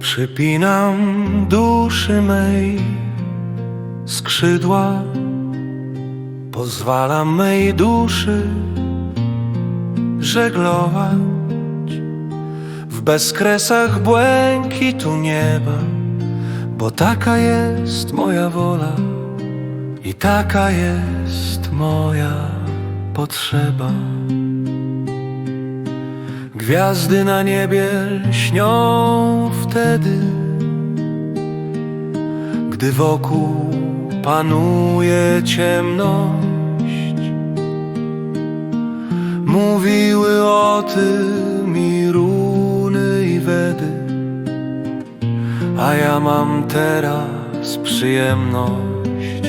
Przypinam duszy mej skrzydła, pozwalam mej duszy żeglować w bezkresach błękitu nieba, bo taka jest moja wola i taka jest moja potrzeba. Gwiazdy na niebie śnią wtedy, gdy wokół panuje ciemność. Mówiły o tym i runy i wedy, a ja mam teraz przyjemność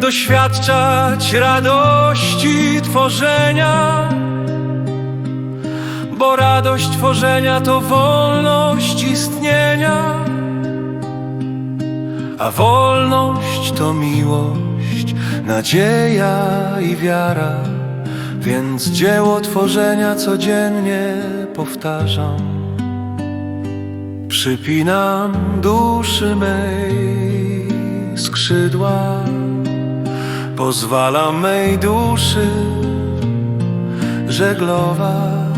doświadczać radości tworzenia. Radość tworzenia to wolność istnienia, a wolność to miłość, nadzieja i wiara. Więc dzieło tworzenia codziennie powtarzam. Przypinam duszy mej skrzydła, pozwalam mej duszy żeglować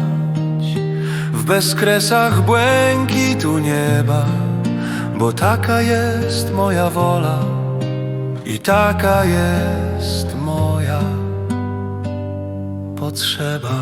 w bezkresach błękitu nieba, bo taka jest moja wola i taka jest moja potrzeba.